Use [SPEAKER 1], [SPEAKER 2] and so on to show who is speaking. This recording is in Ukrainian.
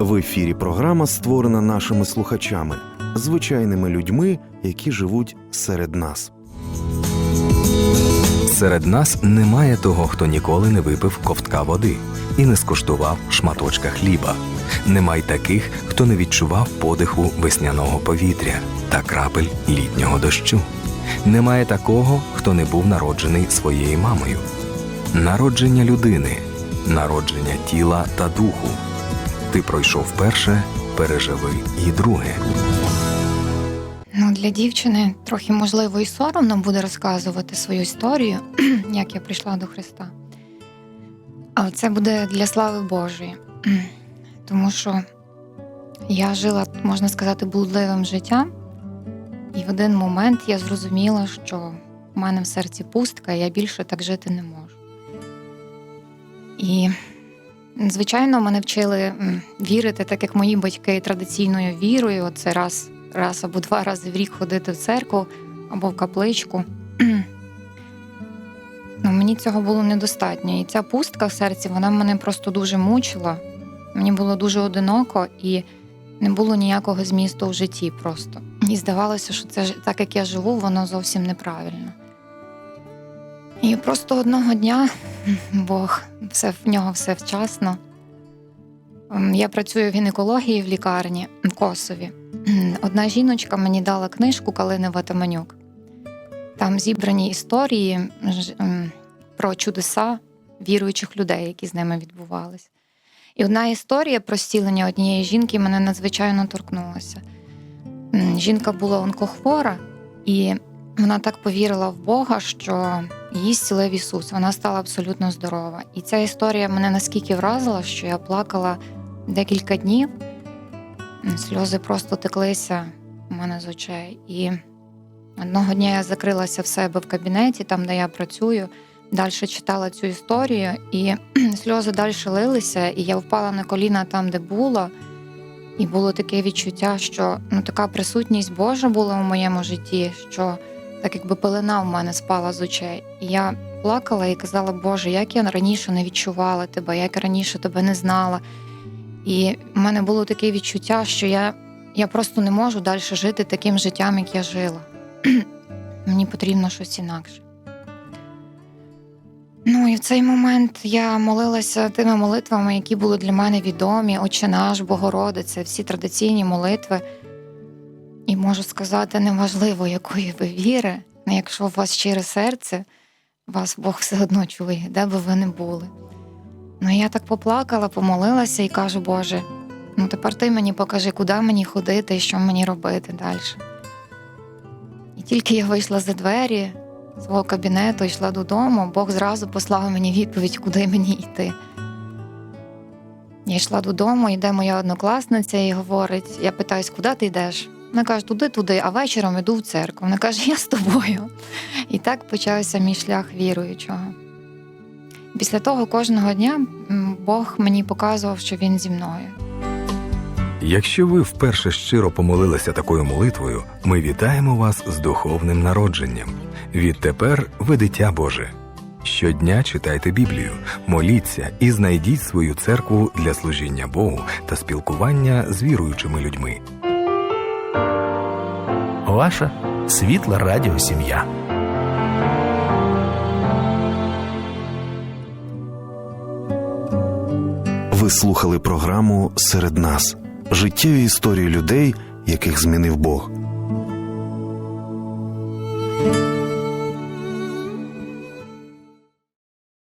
[SPEAKER 1] В ефірі програма створена нашими слухачами, звичайними людьми, які живуть серед нас.
[SPEAKER 2] Серед нас немає того, хто ніколи не випив ковтка води і не скуштував шматочка хліба. Немає таких, хто не відчував подиху весняного повітря та крапель літнього дощу. Немає такого, хто не був народжений своєю мамою. Народження людини, народження тіла та духу. Ти пройшов перше, переживи і друге.
[SPEAKER 3] Ну, для дівчини трохи можливо і соромно буде розказувати свою історію, як я прийшла до Христа. Але це буде для слави Божої. Тому що я жила, можна сказати, блудливим життям, і в один момент я зрозуміла, що в мене в серці пустка, і я більше так жити не можу. І, звичайно, мене вчили вірити, так як мої батьки традиційною вірою. Це раз раз або два рази в рік ходити в церкву або в капличку. ну, мені цього було недостатньо. І ця пустка в серці вона мене просто дуже мучила. Мені було дуже одиноко і не було ніякого змісту в житті просто. І здавалося, що це так як я живу, воно зовсім неправильно. І просто одного дня Бог, все в нього все вчасно. Я працюю в гінекології в лікарні в Косові. Одна жіночка мені дала книжку Калинева Таманюк. Там зібрані історії про чудеса віруючих людей, які з ними відбувались. І одна історія про зцілення однієї жінки мене надзвичайно торкнулася. Жінка була онкохвора, і вона так повірила в Бога, що її зцілив Ісус. Вона стала абсолютно здорова. І ця історія мене наскільки вразила, що я плакала декілька днів. Сльози просто теклися у мене з очей. І одного дня я закрилася в себе в кабінеті, там, де я працюю, далі читала цю історію, і сльози далі лилися, і я впала на коліна там, де була. І було таке відчуття, що ну, така присутність Божа була у моєму житті, що так якби пелена в мене спала з очей. І я плакала і казала, Боже, як я раніше не відчувала тебе, як раніше тебе не знала. І в мене було таке відчуття, що я, я просто не можу далі жити таким життям, як я жила. Мені потрібно щось інакше. Ну і в цей момент я молилася тими молитвами, які були для мене відомі: Отче наш, Богородице, всі традиційні молитви. І можу сказати, неважливо, якої ви віри, якщо у вас щире серце, вас Бог все одно чує, де би ви не були. Ну, я так поплакала, помолилася і кажу, Боже, ну тепер ти мені покажи, куди мені ходити і що мені робити далі. І тільки я вийшла за двері свого кабінету, йшла додому, Бог зразу послав мені відповідь, куди мені йти. Я йшла додому, йде моя однокласниця і говорить: я питаюсь, куди ти йдеш? Вона каже, туди, туди, а вечором іду в церкву. Вона каже, я з тобою. І так почався мій шлях віруючого. Після того кожного дня Бог мені показував, що він зі мною.
[SPEAKER 2] Якщо ви вперше щиро помолилися такою молитвою, ми вітаємо вас з духовним народженням. Відтепер ви дитя Боже. Щодня читайте Біблію, моліться і знайдіть свою церкву для служіння Богу та спілкування з віруючими людьми.
[SPEAKER 4] Ваша світла радіосім'я.
[SPEAKER 1] Ви слухали програму Серед нас життєві історії людей, яких змінив Бог.